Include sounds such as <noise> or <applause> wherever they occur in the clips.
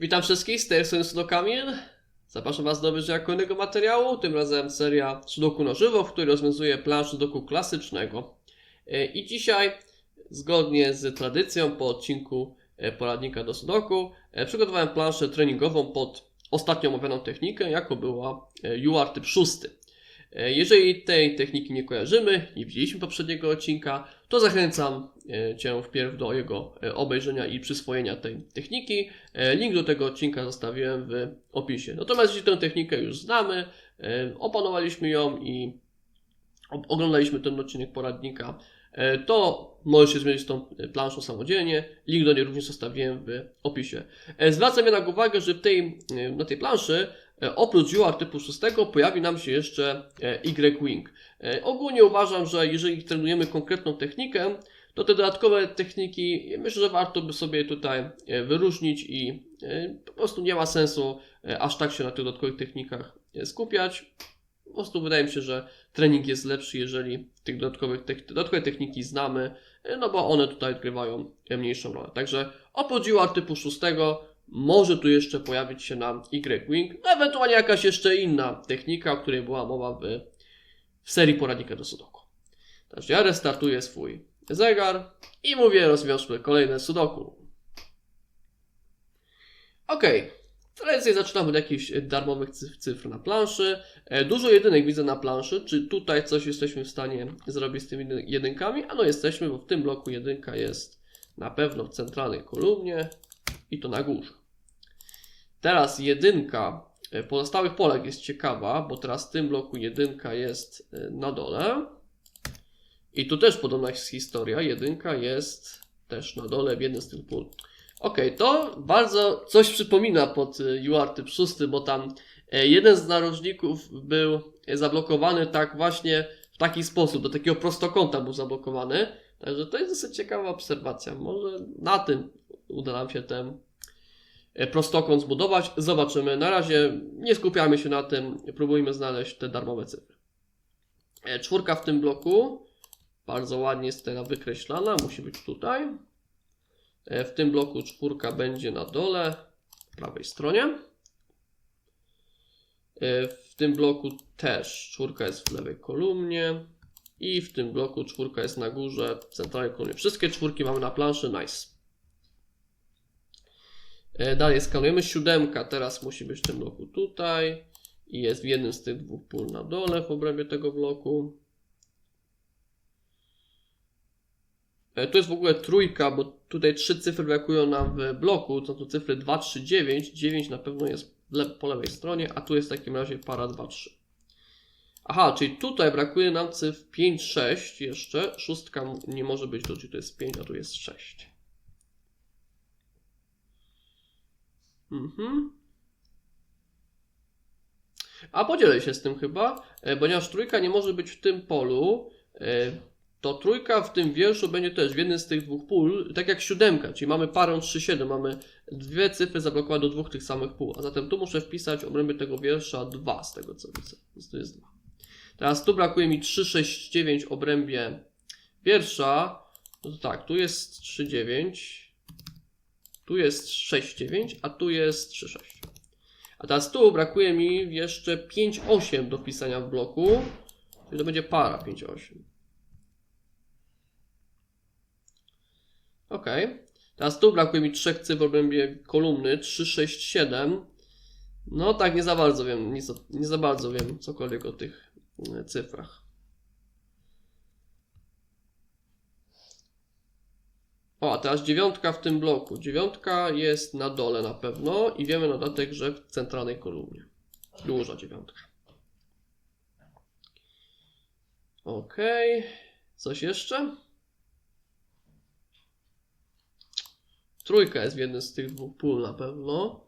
Witam wszystkich, z tej strony Sudo. Zapraszam Was do obejrzenia kolejnego materiału, tym razem seria Sudoku na żywo, w której rozwiązuję planszę Sudoku klasycznego. E, I dzisiaj, zgodnie z tradycją, po odcinku e, poradnika do Sudoku, e, przygotowałem planszę treningową pod ostatnio omawianą technikę, jaką była e, UAR typ 6. E, Jeżeli tej techniki nie kojarzymy, nie widzieliśmy poprzedniego odcinka, to zachęcam e, Cię wpierw do jego e, obejrzenia i przyswojenia tej techniki. Link do tego odcinka zostawiłem w opisie. Natomiast jeśli tę technikę już znamy, opanowaliśmy ją i oglądaliśmy ten odcinek poradnika, to możesz się zmierzyć z tą planszą samodzielnie. Link do niej również zostawiłem w opisie. Zwracam jednak uwagę, że tej, na tej planszy oprócz UAR typu 6 pojawi nam się jeszcze e, Y-Wing. E, Ogólnie uważam, że jeżeli trenujemy konkretną technikę, to te dodatkowe techniki myślę, że warto by sobie tutaj e, wyróżnić i e, po prostu nie ma sensu e, aż tak się na tych dodatkowych technikach e, skupiać. Po prostu wydaje mi się, że trening jest lepszy, jeżeli tych dodatkowych te, dodatkowe techniki znamy, e, no bo one tutaj odgrywają e, mniejszą rolę. Także oprócz typu 6 może tu jeszcze pojawić się nam Y-Wing, no ewentualnie jakaś jeszcze inna technika, o której była mowa w, w serii poradnika do Sudoku. Także ja restartuję swój zegar i mówię, rozwiążmy kolejne Sudoku. Ok, tradycyjnie zaczynamy od jakichś darmowych cyf- cyfr na planszy. E, Dużo jedynek widzę na planszy. Czy tutaj coś jesteśmy w stanie zrobić z tymi jedy- jedynkami? Ano jesteśmy, bo w tym bloku jedynka jest na pewno w centralnej kolumnie i to na górze. Teraz jedynka e, pozostałych polek jest ciekawa, bo teraz w tym bloku jedynka jest e, na dole. I tu też podobna jest historia. Jedynka jest też na dole w jednym z tych pól. Ok, to bardzo coś przypomina pod y, UAR typ 6, bo tam e, jeden z narożników był e, zablokowany tak właśnie w taki sposób, do takiego prostokąta był zablokowany. Także to jest dosyć ciekawa obserwacja. Może na tym uda nam się ten e, prostokąt zbudować. Zobaczymy. Na razie nie skupiamy się na tym, próbujmy znaleźć te darmowe cyfry. E, Czwórka w tym bloku bardzo ładnie jest teraz wykreślana, musi być tutaj. E, W tym bloku czwórka będzie na dole, prawej stronie. E, W tym bloku też czwórka jest w lewej kolumnie. I w tym bloku czwórka jest na górze, w centralnej kolumnie. Wszystkie czwórki mamy na planszy, nice. E, Dalej skanujemy siódemka, teraz musi być w tym bloku tutaj. I jest w jednym z tych dwóch pól na dole w obrębie tego bloku. E, Tu jest w ogóle trójka, bo tutaj trzy cyfry brakują nam w bloku. To są cyfry 2, 3, 9. 9 na pewno jest po lewej stronie, a tu jest w takim razie para 2, 3. Aha, czyli tutaj brakuje nam cyfr 5, 6 jeszcze. Szóstka nie może być tu, czyli to jest 5, a tu jest 6. Mhm. A podzielę się z tym chyba, e, ponieważ trójka nie może być w tym polu. e, to trójka w tym wierszu będzie też w jednym z tych dwóch pól, tak jak siódemka, czyli mamy parę 3-7, mamy dwie cyfry zablokowane do dwóch tych samych pól, a zatem tu muszę wpisać w obrębie tego wiersza 2 z tego co widzę, więc to jest 2. Teraz tu brakuje mi 3, 6, 9 w obrębie wiersza, no to tak, tu jest 3, 9, tu jest 6, 9, a tu jest 3, 6. A teraz tu brakuje mi jeszcze 5, 8 do wpisania w bloku, czyli to będzie para 5, 8. Ok. Teraz tu brakuje mi trzech cyfr w obrębie kolumny 3, 6, 7. No tak, nie za bardzo wiem, nie za, nie za bardzo wiem cokolwiek o tych e, cyfrach. O, a teraz dziewiątka w tym bloku. Dziewiątka jest na dole na pewno i wiemy na dodatek, że w centralnej kolumnie. Duża dziewiątka. Ok. Coś jeszcze? Trójka jest w jednym z tych dwóch pól na pewno.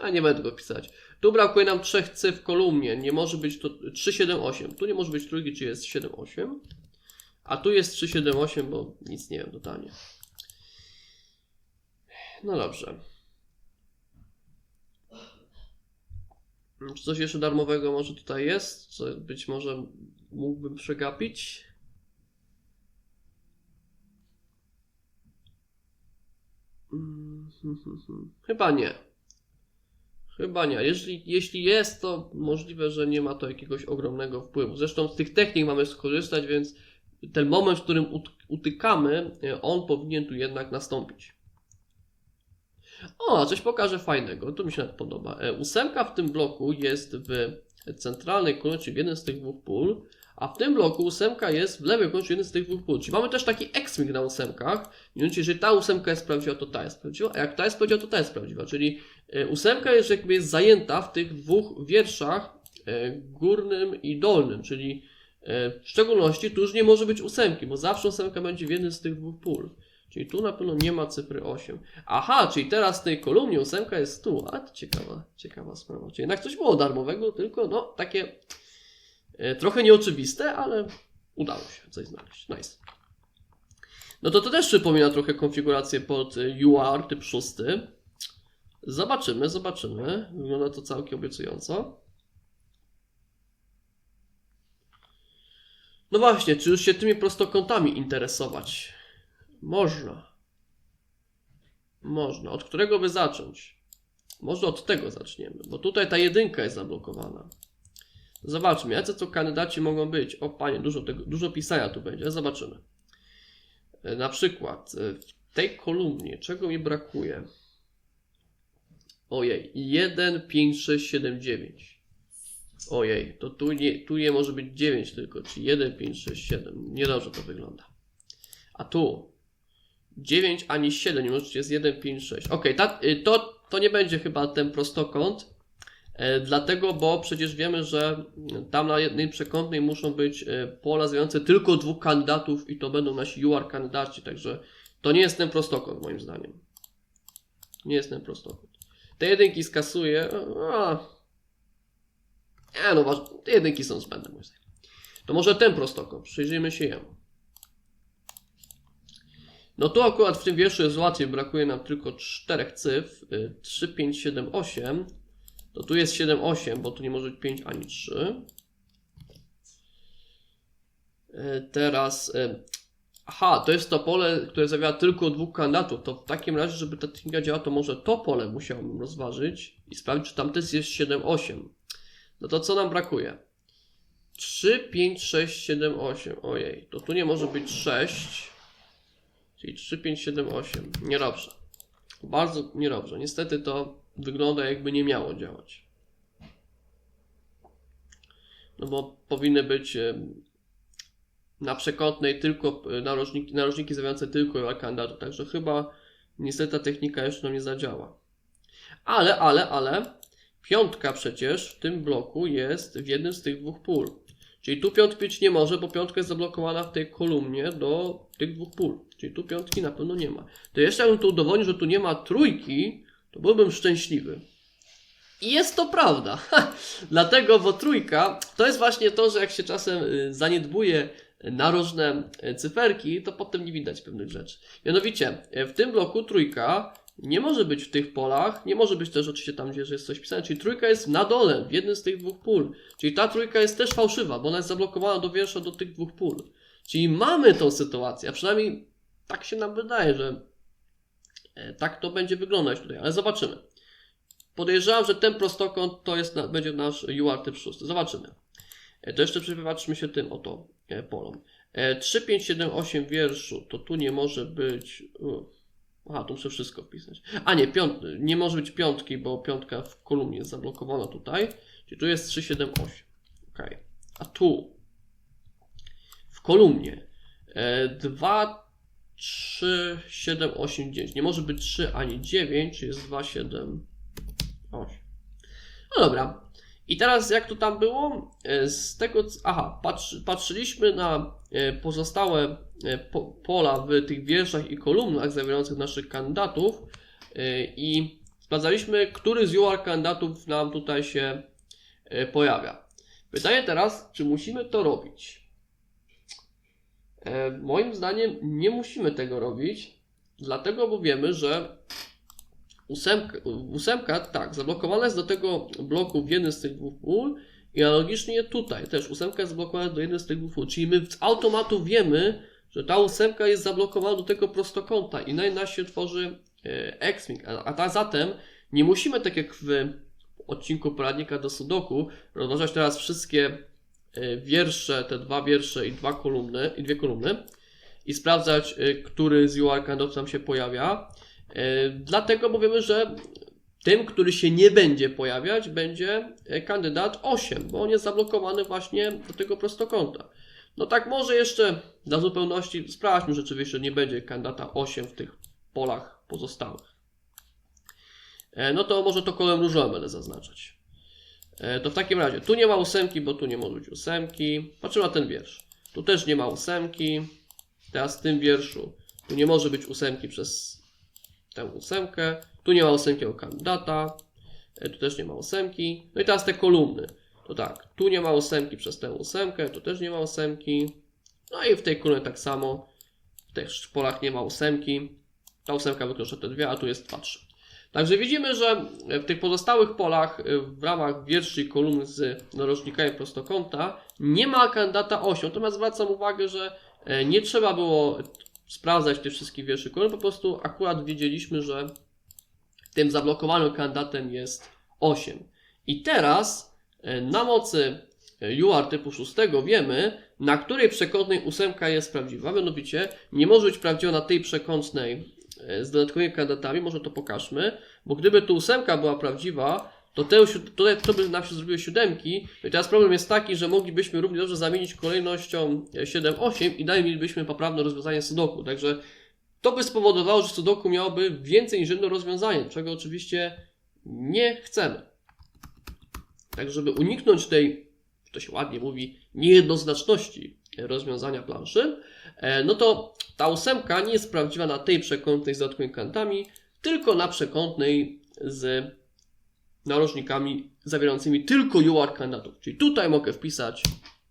A nie będę go pisać. Tu brakuje nam trzech cyfr w kolumnie. Nie może być to 3, 7, 8. Tu nie może być trójki, czy jest 7, 8. A tu jest 3, 7, 8, bo nic nie wiem totalnie. No dobrze. Czy coś jeszcze darmowego może tutaj jest? Co być może mógłbym przegapić? <laughs> Chyba nie. Chyba nie. Jeśli, jeśli jest, to możliwe, że nie ma to jakiegoś ogromnego wpływu. Zresztą z tych technik mamy skorzystać, więc ten moment, w którym ut- utykamy, e, on powinien tu jednak nastąpić. O, a coś pokażę fajnego. To mi się nawet podoba. E, Ósemka w tym bloku jest w centralnej kolumnie, w jednym z tych dwóch pól, a w tym bloku ósemka jest w lewej kolumnie, jeden z tych dwóch pól. Czyli mamy też taki X-Mig na ósemkach. Mianowicie, jeżeli ta ósemka jest prawdziwa, to ta jest prawdziwa, a jak ta jest prawdziwa, to ta jest prawdziwa. Czyli e, ósemka jest jakby jest zajęta w tych dwóch wierszach, górnym i dolnym, czyli w szczególności tu już nie może być ósemki, bo zawsze ósemka będzie w jednym z tych dwóch pól. Czyli tu na pewno nie ma cyfry 8. Aha, czyli teraz w tej kolumnie ósemka jest tu. A to ciekawa, ciekawa sprawa. Czyli jednak coś było darmowego, tylko no takie e, trochę nieoczywiste, ale udało się coś znaleźć. Nice. No to to też przypomina trochę konfigurację pod e, UR typ 6. Zobaczymy, zobaczymy. Wygląda to całkiem obiecująco. No właśnie, czy już się tymi prostokątami interesować? Można. Można. Od którego by zacząć? Może od tego zaczniemy, bo tutaj ta jedynka jest zablokowana. Zobaczmy, jacy to kandydaci mogą być. O panie, dużo, tego, dużo pisania tu będzie, zobaczymy. E, Na przykład e, w tej kolumnie, czego mi brakuje? Ojej, 1, 5, 6, 7, 9. Ojej, to tu nie, tu nie może być 9 tylko, czyli 1, 5, 6, 7. Niedobrze to wygląda. A tu 9 ani 7, nie możecie jest 1, 5, 6. Ok, ta, y, to, to nie będzie chyba ten prostokąt, e, dlatego, bo przecież wiemy, że tam na jednej przekątnej muszą być e, pola zawierające tylko dwóch kandydatów i to będą nasi UR kandydaci, także to nie jest ten prostokąt moim zdaniem. Nie jest ten prostokąt. Te jedynki skasuję. A, nie, no, waż- te jedynki są zbędne moim. To może ten prostokąt, przyjrzyjmy się jemu. No tu akurat w tym wierszu jest łatwiej, brakuje nam tylko czterech cyfr. y, 3, 5, 7, 8. To tu jest 7, 8, bo tu nie może być 5 ani 3. Y, Teraz. y, Aha, to jest to pole, które zawiera tylko dwóch kandydatów. To w takim razie, żeby ta technika działała, to może to pole musiałbym rozważyć i sprawdzić, czy tam jest 7, 8. No to co nam brakuje? 3, 5, 6, 7, 8. Ojej, to tu nie może być 6. Czyli 3, 5, 7, 8. Niedobrze. Bardzo niedobrze. Niestety to wygląda jakby nie miało działać. No bo powinny być em, na przekątnej tylko e, narożniki, narożniki zawierające tylko kandydatów. Także chyba niestety ta technika jeszcze nam nie zadziała. Ale, ale, ale piątka przecież w tym bloku jest w jednym z tych dwóch pól. Czyli tu piątki być nie może, bo piątka jest zablokowana w tej kolumnie do tych dwóch pól. Czyli tu piątki na pewno nie ma. To jeszcze jakbym tu udowodnił, że tu nie ma trójki, to byłbym szczęśliwy. I jest to prawda. <laughs> Dlatego, bo trójka to jest właśnie to, że jak się czasem y, zaniedbuje narożne y, cyferki, to potem nie widać pewnych rzeczy. Mianowicie, y, w tym bloku trójka nie może być w tych polach, nie może być też oczywiście tam, gdzie jest coś pisane, czyli trójka jest na dole, w jednym z tych dwóch pól. Czyli ta trójka jest też fałszywa, bo ona jest zablokowana do wiersza do tych dwóch pól. Czyli mamy tą sytuację, a przynajmniej tak się nam wydaje, że e, tak to będzie wyglądać tutaj, ale zobaczymy. Podejrzewam, że ten prostokąt to jest, będzie nasz UR typ 6. Zobaczymy. E, To jeszcze przypatrzmy się tym oto e, polom. E, 3, 5, 7, 8 wierszu, to tu nie może być... u, Aha, tu muszę wszystko wpisać. A nie, piąt, nie może być piątki, bo piątka w kolumnie jest zablokowana tutaj. Czyli tu jest 3, 7, 8. Ok. A tu w kolumnie e, 2, 3, 7, 8, 9. Nie może być 3 ani 9, czyli jest 2, 7, 8. No dobra. I teraz jak to tam było? E, Z tego, aha, patrzy, patrzyliśmy na e, pozostałe e, po, pola w tych wierszach i kolumnach zawierających naszych kandydatów i sprawdzaliśmy, który z UR kandydatów nam tutaj się pojawia. Pytanie teraz, czy musimy to robić? Moim zdaniem nie musimy tego robić, dlatego, bo wiemy, że ósemka, ósemka tak, zablokowana jest do tego bloku w jednym z tych dwóch pól i analogicznie tutaj też ósemka jest zablokowana do jednej z tych dwóch pól, czyli my z automatu wiemy, że ta ósemka jest zablokowana do tego prostokąta i na się tworzy e, Xmig. A, a zatem nie musimy, tak jak w odcinku poradnika do Sudoku, rozważać teraz wszystkie e, wiersze, te dwa wiersze i dwa kolumny, i dwie kolumny i sprawdzać, e, który z UR kandydatów tam się pojawia. E, Dlatego, bo wiemy, że tym, który się nie będzie pojawiać, będzie e, kandydat 8, bo on jest zablokowany właśnie do tego prostokąta. No tak może jeszcze dla zupełności sprawdźmy rzeczywiście, że nie będzie kandydata 8 w tych polach pozostałych. E, No to może to kolorem różowym będę zaznaczać. To w takim razie, tu nie ma ósemki, bo tu nie może być ósemki. Patrzymy na ten wiersz. Tu też nie ma ósemki. Teraz w tym wierszu, tu nie może być ósemki przez tę ósemkę. Tu nie ma ósemki o kandydata. E, Tu też nie ma ósemki. No i teraz te kolumny. To tak, tu nie ma ósemki przez tę ósemkę, tu też nie ma ósemki. No i w tej kolumnie tak samo. W tych polach nie ma ósemki. Ta ósemka wyklucza te dwie, a tu jest 2, 3. Także widzimy, że w tych pozostałych polach y, w ramach wierszy i kolumn z narożnikami prostokąta nie ma kandydata 8. Natomiast zwracam uwagę, że e, nie trzeba było sprawdzać tych wszystkich wierszy i kolumn, po prostu akurat wiedzieliśmy, że tym zablokowanym kandydatem jest 8. I teraz e, na mocy e, UR typu 6 wiemy, na której przekątnej ósemka jest prawdziwa. Mianowicie nie może być prawdziwa na tej przekątnej e, z dodatkowymi kandydatami, może to pokażmy, bo gdyby tu ósemka była prawdziwa, to te, siód- to, by nam się zrobiły siódemki. No I teraz problem jest taki, że moglibyśmy równie dobrze zamienić kolejnością e, 7-8 i dalej mielibyśmy poprawne rozwiązanie sudoku. Także to by spowodowało, że sudoku miałoby więcej niż jedno rozwiązanie, czego oczywiście nie chcemy. Tak, żeby uniknąć tej, to się ładnie mówi, niejednoznaczności rozwiązania planszy, e, no to ta ósemka nie jest prawdziwa na tej przekątnej z dodatkowymi kantami, tylko na przekątnej z narożnikami zawierającymi tylko UR kandydatów. Czyli tutaj mogę wpisać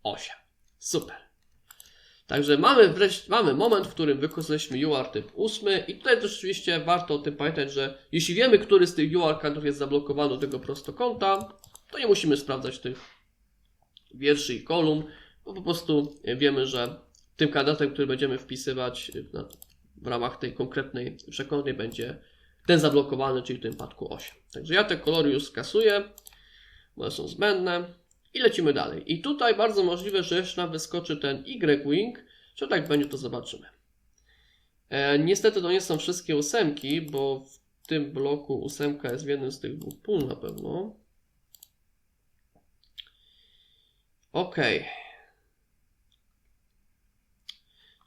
8. Super. Także mamy wreszcie, mamy moment, w którym wykorzystaliśmy UR typ 8 i tutaj też oczywiście warto o tym pamiętać, że jeśli wiemy, który z tych UR kandydatów jest zablokowany do tego prostokąta, to nie musimy sprawdzać tych wierszy i kolumn, bo po prostu wiemy, że tym kandydatem, który będziemy wpisywać w ramach tej konkretnej przekątnej będzie ten zablokowany, czyli w tym wypadku 8. Także ja te kolory już skasuję, bo są zbędne i lecimy dalej. I tutaj bardzo możliwe, że jeszcze nam wyskoczy ten Y-Wing, czy tak będzie, to zobaczymy. E, niestety to nie są wszystkie ósemki, bo w tym bloku ósemka jest w jednym z tych dwóch pól na pewno. Ok.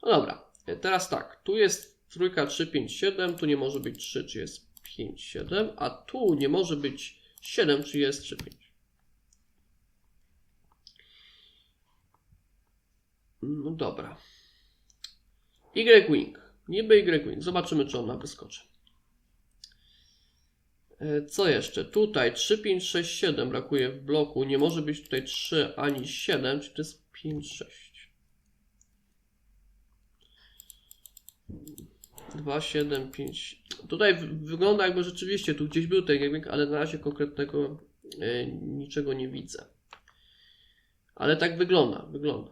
No dobra, E, teraz tak, tu jest trójka 3, 5, 7, tu nie może być 3, czy jest 5, 7, a tu nie może być 7, czy jest 3, 5. No dobra. Y-Wing. Niby Y-Wing. Zobaczymy, czy on nam wyskoczy. E, Co jeszcze? Tutaj 3, 5, 6, 7 brakuje w bloku. Nie może być tutaj 3 ani 7, czyli to jest 5, 6. 2, 7, 5. Tutaj wygląda jakby rzeczywiście tu gdzieś był ten Y-Wing, ale na razie konkretnego e, niczego nie widzę. Ale tak wygląda, wygląda.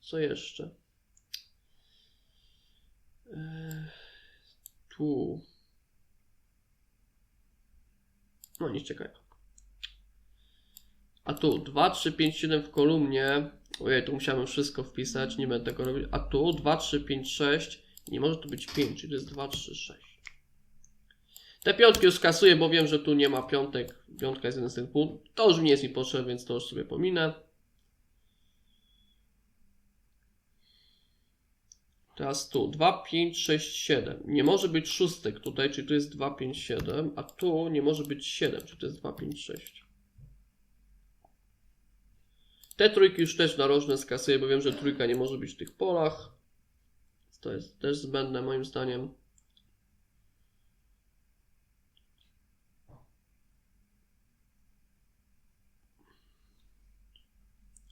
Co jeszcze? Eee, tu. No nic ciekawego. A tu 2, 3, 5, 7 w kolumnie. Ojej, tu musiałem wszystko wpisać, nie będę tego robić. A tu 2, 3, 5, 6. Nie może tu być 5, czyli to jest 2, 3, 6. Te piątki już skasuję, bo wiem, że tu nie ma piątek. Piątka jest jeden z tych punktów. To już nie jest mi potrzebne, więc to już sobie pominę. Teraz tu 2, 5, 6, 7. Nie może być szóstek tutaj, czyli tu jest 2, 5, 7, a tu nie może być 7, czyli to jest 2, 5, 6. Te trójki już też narożne skasuję, bo wiem, że trójka nie może być w tych polach. To jest też zbędne moim zdaniem.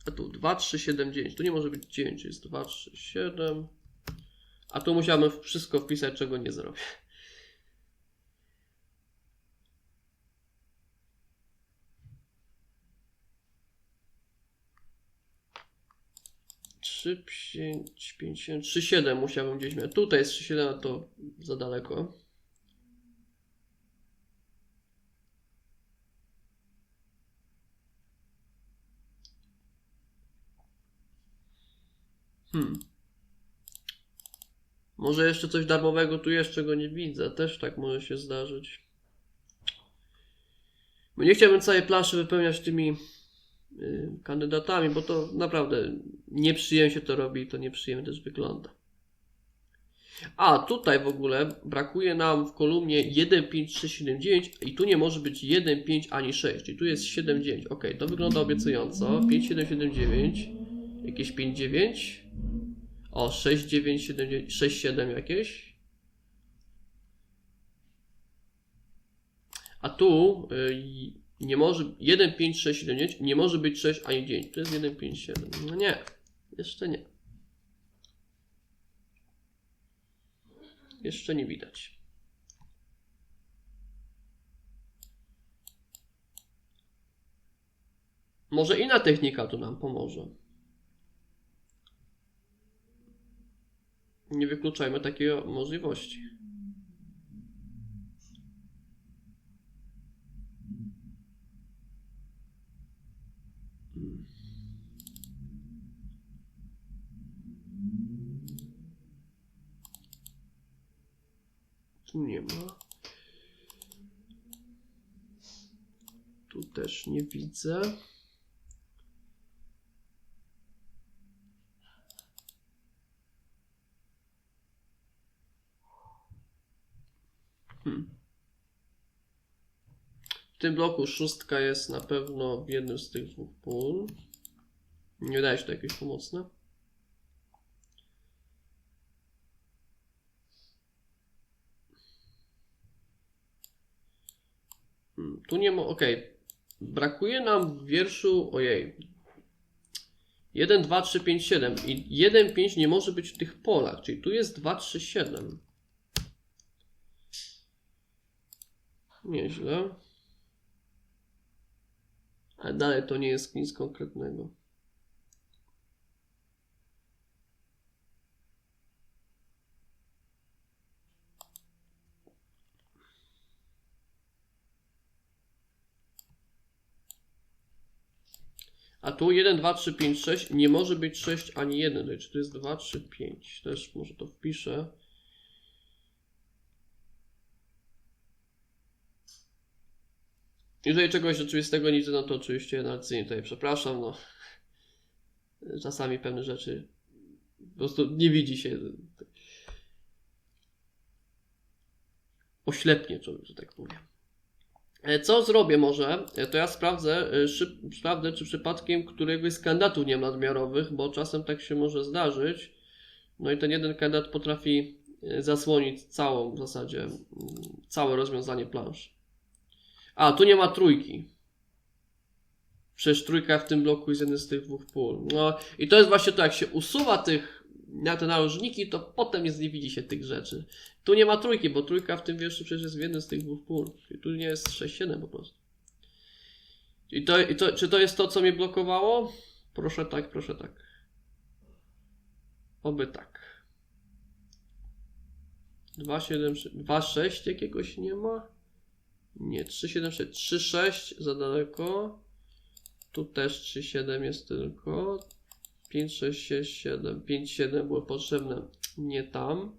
A tu 2, 3, 7, 9. Tu nie może być 9, jest 2, 3, 7. A tu musiałem wszystko wpisać, czego nie zrobię. 3, 5, 5, 7, 3, 7 musiałbym gdzieś mieć. Tutaj jest 3, 7, a to za daleko. Hmm. Może jeszcze coś darmowego tu jeszcze go nie widzę. Też tak może się zdarzyć. Bo nie chciałbym całej planszy wypełniać tymi kandydatami, bo to naprawdę nieprzyjemnie się to robi i to nieprzyjemnie też wygląda. A tutaj w ogóle brakuje nam w kolumnie 1, 5, 3, 7, 9 i tu nie może być 1, 5 ani 6. I tu jest 7, 9. Ok, to wygląda obiecująco. 5, 7, 7, 9. Jakieś 5, 9. O, 6, 9, 7, 9, 6, 7 jakieś. A tu y, nie może 1, 5, 6, 7, 9 nie może być 6 ani 9. To jest 1, 5, 7. No nie, jeszcze nie. Jeszcze nie widać. Może inna technika tu nam pomoże. Nie wykluczajmy takiej możliwości. Tu nie ma. Tu też nie widzę. Hmm. W tym bloku szóstka jest na pewno w jednym z tych dwóch pól. Nie wydaje się to jakieś pomocne. Hmm, Tu nie ma. Ok. Brakuje nam wierszu. Ojej. 1, 2, 3, 5, 7. I 1, 5 nie może być w tych polach. Czyli tu jest 2, 3, 7. Nieźle. Ale dalej to nie jest nic konkretnego. A tu 1, 2, 3, 5, 6 nie może być 6 ani 1. To Czy to jest 2, 3, 5? Też może to wpiszę. Jeżeli czegoś rzeczywistego nie widzę, no to oczywiście narcyjnie tutaj przepraszam, no. Czasami pewne rzeczy po prostu nie widzi się. Oślepnie człowiek, że tak powiem. E, Co zrobię może? E, To ja sprawdzę, e, szyb, sprawdzę, czy przypadkiem któregoś z kandydatów nie ma nadmiarowych, bo czasem tak się może zdarzyć. No i ten jeden kandydat potrafi zasłonić całą w zasadzie, całe rozwiązanie planszy. A, tu nie ma trójki. Przecież trójka w tym bloku jest jeden z tych dwóch pól. No i to jest właśnie to, jak się usuwa tych na te narożniki, to potem nie widzi się tych rzeczy. Tu nie ma trójki, bo trójka w tym wierszu przecież jest w jednym z tych dwóch. Czyli tu nie jest 6-7 po prostu. I to, i to, czy to jest to, co mnie blokowało? Proszę tak, proszę tak. Oby tak. 2,7, 2,6 jakiegoś nie ma? Nie, 3,7, 3,6 za daleko. Tu też 3,7 jest tylko. 5, 6, 6, 7, 5, 7 było potrzebne. Nie tam.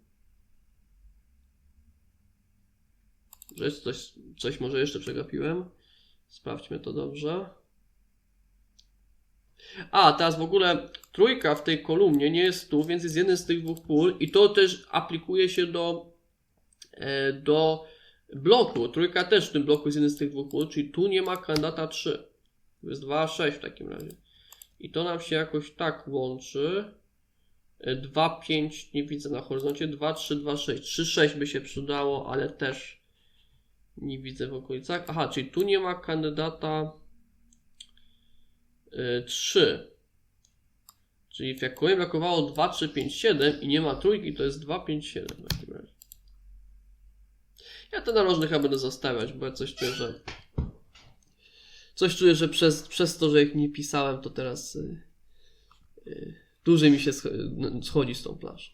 Że coś, coś może jeszcze przegapiłem. Sprawdźmy to dobrze. A, teraz w ogóle trójka w tej kolumnie nie jest tu, więc jest jeden z tych dwóch pól i to też aplikuje się do, e, do bloku. Trójka też w tym bloku jest jeden z tych dwóch pól, czyli tu nie ma kandydata 3. To jest 2, 6 w takim razie. I to nam się jakoś tak łączy. 2, 5 nie widzę na horyzoncie. 2, 3, 2, 6. 3, 6 by się przydało, ale też nie widzę w okolicach. Aha, czyli tu nie ma kandydata y, 3. Czyli w jak brakowało 2, 3, 5, 7 i nie ma trójki, to jest 2, 5, 7 w takim razie. Ja te narożne chyba będę zostawiać, bo ja coś czuję, że coś czuję, że przez, przez to, że ich nie pisałem, to teraz y, y, dłużej mi się sch- schodzi z tą planszą.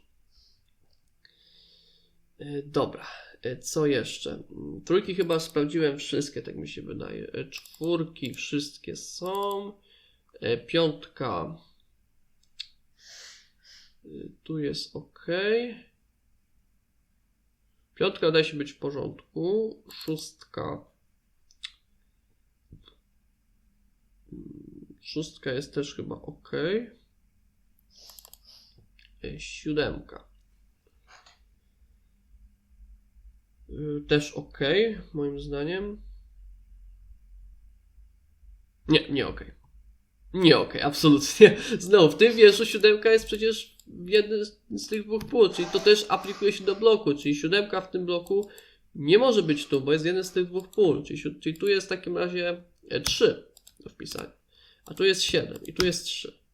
E, Dobra, E, co jeszcze? Mm, Trójki chyba sprawdziłem wszystkie, tak mi się wydaje. E, Czwórki wszystkie są. E, Piątka. Tu jest ok. Piątka wydaje się być w porządku. Szóstka. Szóstka jest też chyba ok. E, Siódemka. Y, Też ok, moim zdaniem. Nie, nie ok. Nie ok, absolutnie. <laughs> Znowu, w tym wierszu siódemka jest przecież jednym z- tych dwóch pól, czyli to też aplikuje się do bloku, czyli siódemka w tym bloku nie może być tu, bo jest jeden z tych dwóch pól, czyli, czyli tu jest w takim razie 3 do wpisania, a tu jest 7 i tu jest 3.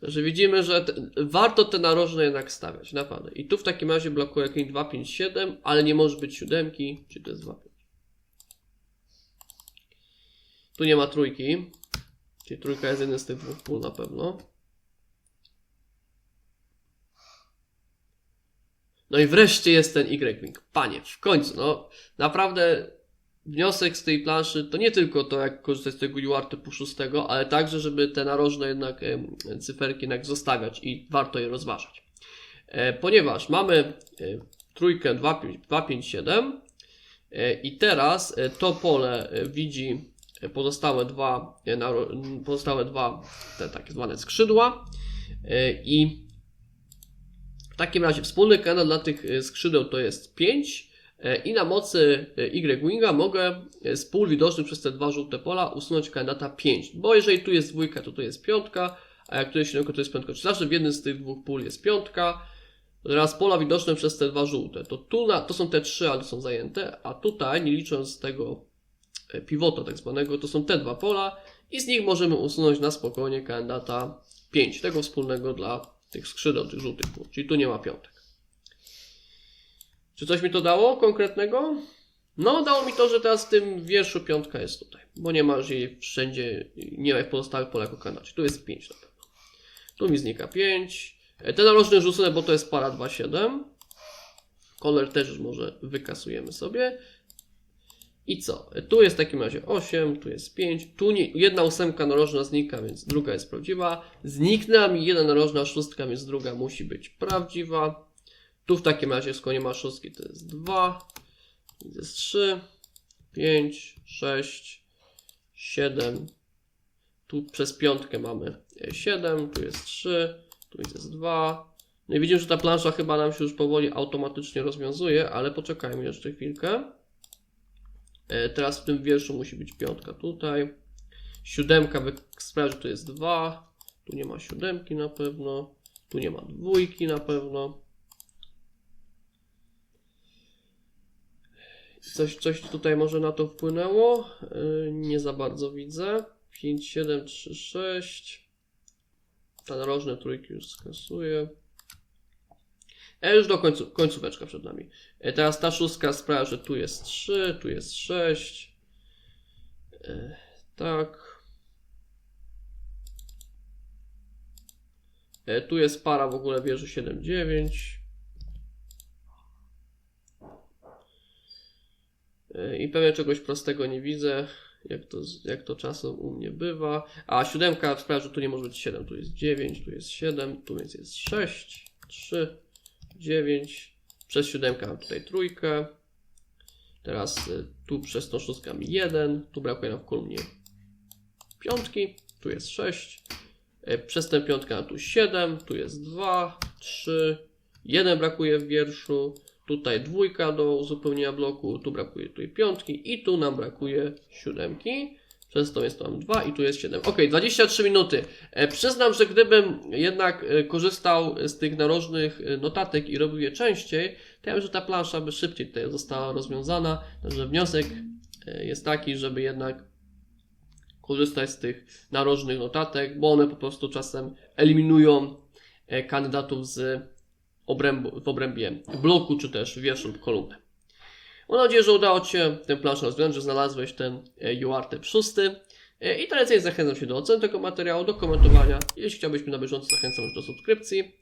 Także widzimy, że te, warto te narożne jednak stawiać, naprawdę. I tu w takim razie blokuje jakieś 2, 5, 7, ale nie może być siódemki, czyli to jest 2, 5. Tu nie ma trójki, czyli trójka jest jeden z tych dwóch pól na pewno. No i wreszcie jest ten Y-Wing. Panie, w końcu, no naprawdę wniosek z tej planszy to nie tylko to, jak korzystać z tego UR typu 6, ale także, żeby te narożne jednak cyferki jednak zostawiać i warto je rozważać. E, ponieważ mamy e, trójkę 2, 5, 2, 5, 7 e, i teraz to pole widzi pozostałe dwa, pozostałe dwa te takie zwane skrzydła i w takim razie wspólny kanał dla tych skrzydeł to jest 5 e, i na mocy e, Y-Winga mogę e, z pól widocznych przez te dwa żółte pola usunąć kandydata 5, bo jeżeli tu jest dwójka, to tu jest piątka, a jak tu jest siódemka, to jest piątka. Czyli zawsze w jednym z tych dwóch pól jest piątka. Teraz pola widoczne przez te dwa żółte. To tu na, to są te trzy, ale są zajęte, a tutaj, nie licząc tego e, pivota tak zwanego, to są te dwa pola i z nich możemy usunąć na spokojnie kandydata 5, tego wspólnego dla tych skrzydeł, tych żółtych pól. Czyli tu nie ma piątek. Czy coś mi to dało konkretnego? No, dało mi to, że teraz w tym wierszu piątka jest tutaj, bo nie ma jej wszędzie, nie ma w pozostałych polach kandydat. Tu jest 5 na pewno. Tu mi znika 5. Te narożne rzucone, bo to jest para 2,7. Kolor też może wykasujemy sobie. I co? Tu jest w takim razie 8, tu jest 5. Tu nie, jedna ósemka narożna znika, więc druga jest prawdziwa. Zniknęła mi jedna narożna szóstka, więc druga musi być prawdziwa. Tu w takim razie, skoro nie ma szóstki, to jest 2. To jest 3, 5, 6, 7. Tu przez piątkę mamy 7, tu jest 3, tu jest 2. No i widzimy, że ta plansza chyba nam się już powoli automatycznie rozwiązuje, ale poczekajmy jeszcze chwilkę. E, Teraz w tym wierszu musi być piątka tutaj. Siódemka sprawdzi, że tu jest 2. Tu nie ma siódemki na pewno. Tu nie ma dwójki na pewno. Coś, coś tutaj może na to wpłynęło? Yy, nie za bardzo widzę. 5, 7, 3, 6. Te narożne trójki już skasuję. E, już do końcu, końcóweczka przed nami. E, teraz ta szóstka sprawia, że tu jest 3, tu jest 6. E, tak. E, tu jest para w ogóle wieży 7, 9. I pewnie czegoś prostego nie widzę, jak to, jak to czasem u mnie bywa. A siódemka sprawia, że tu nie może być 7, tu jest 9, tu jest 7, tu więc jest 6, 3, 9. Przez siódemkę mam tutaj trójkę. Teraz y, tu przez tą szóstkę mi 1, tu brakuje nam w kolumnie piątki, tu jest 6. E, Przez tę piątkę mam tu 7, tu jest 2, 3, 1 brakuje w wierszu, tutaj dwójka do uzupełnienia bloku, tu brakuje tutaj piątki i tu nam brakuje siódemki. Przez to jest to mam 2 i tu jest 7. Ok, 23 minuty. E, przyznam, że gdybym jednak e, korzystał z tych narożnych e, notatek i robił je częściej, to ja wiem, że ta plansza by szybciej tutaj została rozwiązana. Także wniosek e, jest taki, żeby jednak korzystać z tych narożnych notatek, bo one po prostu czasem eliminują kandydatów z w obrębie bloku, czy też wierszu lub kolumny. Mam nadzieję, że udało Ci się tę planszę rozwiązać, że znalazłeś ten e, UR typ 6. E, I tradycyjnie zachęcam się do oceny tego materiału, do komentowania. Jeśli chciałbyś mnie na bieżąco, zachęcam już do subskrypcji.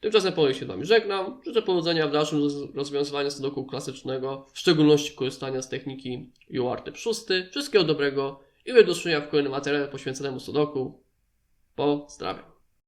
Tymczasem powoli się z Wami żegnam. Życzę powodzenia w dalszym roz- rozwiązywaniu sudoku klasycznego, w szczególności korzystania z techniki UART 6. Wszystkiego dobrego i do w kolejnym materiale poświęconemu sudoku. Pozdrawiam.